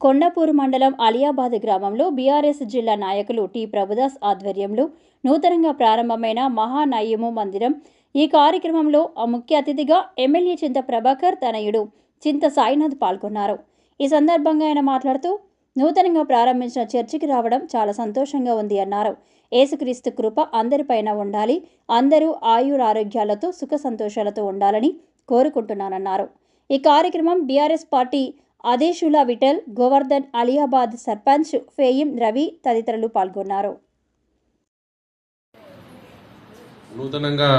కొండపూరు మండలం అలియాబాద్ గ్రామంలో బీఆర్ఎస్ జిల్లా నాయకులు టి. ప్రభుదాస్ ఆధ్వర్యంలో నూతనంగా ప్రారంభమైన మహానయ్యము మందిరం. ఈ కార్యక్రమంలో ముఖ్య అతిథిగా ఎమ్మెల్యే చింత ప్రభాకర్ తనయుడు చింత సాయినాథ్ పాల్గొన్నారు. ఈ సందర్భంగా ఆయన మాట్లాడుతూ నూతనంగా ప్రారంభించిన చర్చికి రావడం చాలా సంతోషంగా ఉంది అన్నారు. ఏసుక్రీస్తు కృప అందరిపైన ఉండాలి. అందరూ ఆయురారోగ్యాలతో సుఖ సంతోషాలతో ఉండాలని కోరుకుంటున్నానన్నారు. ఈ కార్యక్రమం బీఆర్ఎస్ పార్టీ ఆదేశుల విఠల్ గోవర్ధన్ అలియాబాద్ సర్పంచ్ ఫేయిం రవి తదితరులు పాల్గొన్నారు. నూతనంగా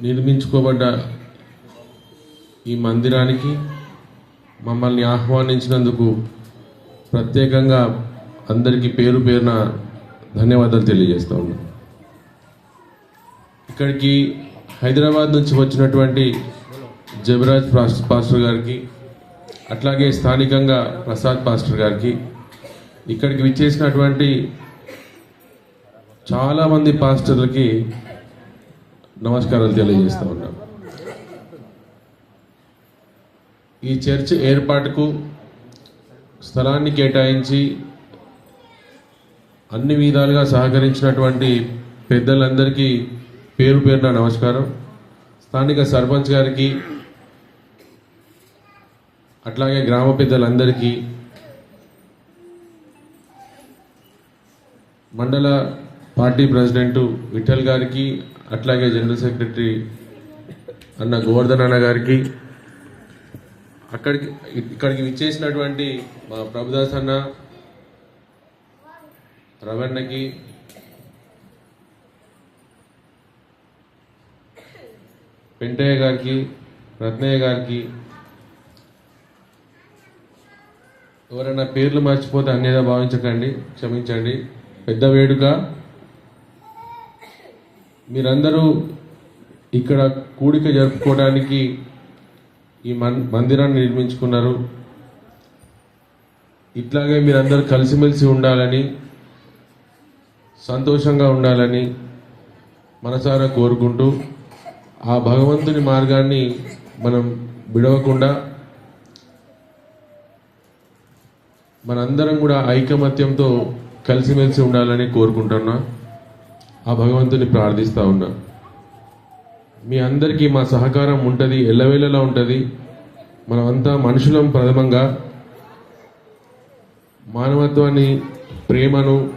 నిర్మించుకోబడ్డ ఈ మందిరానికి మమ్మల్ని ఆహ్వానించినందుకు ప్రత్యేకంగా అందరికీ పేరు పేరున ధన్యవాదాలు తెలియజేస్తా ఉన్నాను ఇక్కడికి హైదరాబాద్ నుంచి వచ్చినటువంటి జబరాజ్ పాస్- పాస్టర్ గారికి అట్లాగే స్థానికంగా ప్రసాద్ పాస్టర్ గారికి ఇక్కడికి విచ్చేసినటువంటి చాలామంది పాస్టర్లకి నమస్కారాలు తెలియజేస్తా ఉన్నాం. ఈ చర్చ్ ఏర్పాటుకు స్థలాన్ని కేటాయించి అన్ని విధాలుగా సహకరించినటువంటి పెద్దలందరికీ పేరు పేరున నమస్కారం. స్థానిక సర్పంచ్ గారికి అట్లాగే గ్రామ పెద్దలందరికీ మండల పార్టీ ప్రెసిడెంట్ విఠల్ గారికి అట్లాగే జనరల్ సెక్రటరీ అన్న గోవర్ధన్ అన్న గారికి అక్కడికి ఇక్కడికి విచ్చేసినటువంటి మా ప్రభుదాస్ అన్న రవణకి పెంటయ్య గారికి రత్నయ్య గారికి ఎవరైనా పేర్లు మర్చిపోతే అన్యదా భావించకండి క్షమించండి. పెద్ద వేడుక. మీరందరూ ఇక్కడ కూడిక జరుపుకోవడానికి ఈ మన్ మందిరాన్ని నిర్మించుకున్నారు. ఇట్లాగే మీరందరూ కలిసిమెలిసి ఉండాలని సంతోషంగా ఉండాలని మనసారా కోరుకుంటూ ఆ భగవంతుని మార్గాన్ని మనం విడవకుండా మనందరం కూడా ఐకమత్యంతో కలిసిమెలిసి ఉండాలని కోరుకుంటున్నా. ఆ భగవంతుని ప్రార్థిస్తా ఉన్నా. మీ అందరికీ మా సహకారం ఉంటుంది ఎల్లవేళలా ఉంటుంది. మనమంతా మనుషులం ప్రథమంగా. మానవత్వాన్ని ప్రేమను